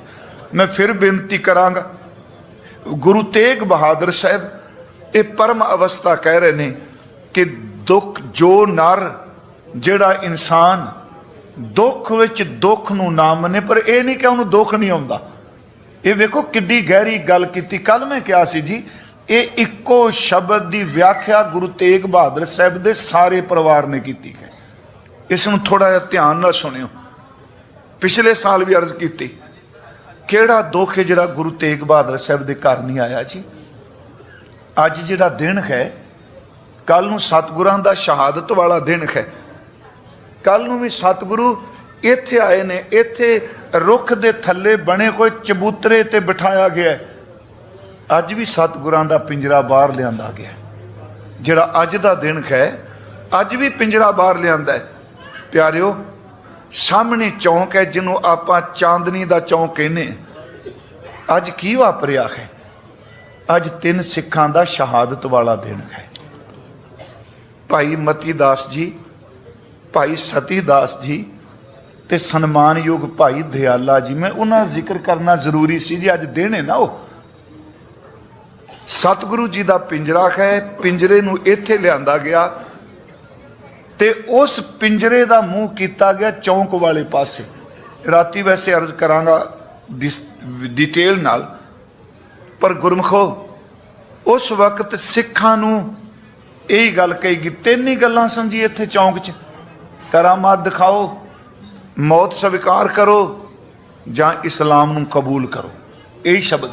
ਮੈਂ ਫਿਰ ਬੇਨਤੀ ਕਰਾਂਗਾ। ਗੁਰੂ ਤੇਗ ਬਹਾਦਰ ਸਾਹਿਬ ਇਹ ਪਰਮ ਅਵਸਥਾ ਕਹਿ ਰਹੇ ਨੇ ਕਿ ਦੁੱਖ ਜੋ ਨਰ, ਜਿਹੜਾ ਇਨਸਾਨ ਦੁੱਖ ਵਿੱਚ ਦੁੱਖ ਨੂੰ ਨਾ ਮੰਨੇ, ਪਰ ਇਹ ਨਹੀਂ ਕਿ ਉਹਨੂੰ ਦੁੱਖ ਨਹੀਂ ਆਉਂਦਾ। ਇਹ ਵੇਖੋ ਕਿੱਡੀ ਗਹਿਰੀ ਗੱਲ ਕੀਤੀ। ਕੱਲ ਮੈਂ ਕਿਹਾ ਸੀ ਜੀ, ਇਹ ਇੱਕੋ ਸ਼ਬਦ ਦੀ ਵਿਆਖਿਆ ਗੁਰੂ ਤੇਗ ਬਹਾਦਰ ਸਾਹਿਬ ਦੇ ਸਾਰੇ ਪਰਿਵਾਰ ਨੇ ਕੀਤੀ ਹੈ। ਇਸ ਨੂੰ ਥੋੜਾ ਜਿਹਾ ਧਿਆਨ ਨਾਲ ਸੁਣਿਓ। ਪਿਛਲੇ ਸਾਲ ਵੀ ਅਰਜ਼ ਕੀਤੀ। ਕਿਹੜਾ ਦੁੱਖ ਹੈ ਜਿਹੜਾ ਗੁਰੂ ਤੇਗ ਬਹਾਦਰ ਸਾਹਿਬ ਦੇ ਘਰ ਨਹੀਂ ਆਇਆ ਜੀ? ਅੱਜ ਜਿਹੜਾ ਦਿਨ ਹੈ ਕੱਲ ਨੂੰ ਸਤਿਗੁਰਾਂ ਦਾ ਸ਼ਹਾਦਤ ਵਾਲਾ ਦਿਨ ਹੈ। ਕੱਲ ਨੂੰ ਵੀ ਸਤਿਗੁਰੂ ਇੱਥੇ ਆਏ ਨੇ, ਇੱਥੇ ਰੁੱਖ ਦੇ ਥੱਲੇ ਬਣੇ ਕੋਈ ਚਬੂਤਰੇ ਤੇ ਬਿਠਾਇਆ ਗਿਆ ਅੱਜ ਵੀ ਸਤਿਗੁਰਾਂ ਦਾ ਪਿੰਜਰਾ ਬਾਹਰ ਲਿਆਂਦਾ ਗਿਆ ਜਿਹੜਾ ਅੱਜ ਦਾ ਦਿਨ ਹੈ, ਅੱਜ ਵੀ ਪਿੰਜਰਾ ਬਾਹਰ ਲਿਆਂਦਾ ਹੈ। ਪਿਆਰਿਓ ਸਾਹਮਣੇ ਚੌਂਕ ਹੈ, ਜਿਹਨੂੰ ਆਪਾਂ ਚਾਂਦਨੀ ਦਾ ਚੌਂਕ ਕਹਿੰਦੇ ਅੱਜ ਕੀ ਵਾਪਰਿਆ ਹੈ? ਅੱਜ ਤਿੰਨ ਸਿੱਖਾਂ ਦਾ ਸ਼ਹਾਦਤ ਵਾਲਾ ਦਿਨ ਹੈ। ਭਾਈ ਮਤੀ ਦਾਸ ਜੀ, ਭਾਈ ਸਤੀ ਦਾਸ ਜੀ ਤੇ ਸਨਮਾਨਯੋਗ ਭਾਈ ਦਿਆਲਾ ਜੀ। ਮੈਂ ਉਹਨਾਂ ਦਾ ਜ਼ਿਕਰ ਕਰਨਾ ਜ਼ਰੂਰੀ ਸੀ ਜੀ, ਅੱਜ ਦਿਨ ਹੈ ਨਾ ਉਹ। ਸਤਿਗੁਰੂ ਜੀ ਦਾ ਪਿੰਜਰਾ ਹੈ, ਪਿੰਜਰੇ ਨੂੰ ਇੱਥੇ ਲਿਆਂਦਾ ਗਿਆ। ਤੇ ਉਸ ਪਿੰਜਰੇ ਦਾ ਮੂੰਹ ਕੀਤਾ ਗਿਆ ਚੌਂਕ ਵਾਲੇ ਪਾਸੇ। ਰਾਤੀ ਵੈਸੇ ਅਰਜ਼ ਕਰਾਂਗਾ ਡਿਸ- ਡਿਟੇਲ ਨਾਲ, ਪਰ ਗੁਰਮਖੋ, ਉਸ ਵਕਤ ਸਿੱਖਾਂ ਨੂੰ ਇਹੀ ਗੱਲ ਕਹੀ ਗਈ, ਤਿੰਨ ਹੀ ਗੱਲਾਂ ਸਮਝੀ ਇੱਥੇ ਚੌਂਕ 'ਚ। ਕਰਾਮਾਤ ਦਿਖਾਓ, ਮੌਤ ਸਵੀਕਾਰ ਕਰੋ ਜਾਂ ਇਸਲਾਮ ਨੂੰ ਕਬੂਲ ਕਰੋ। ਇਹੀ ਸ਼ਬਦ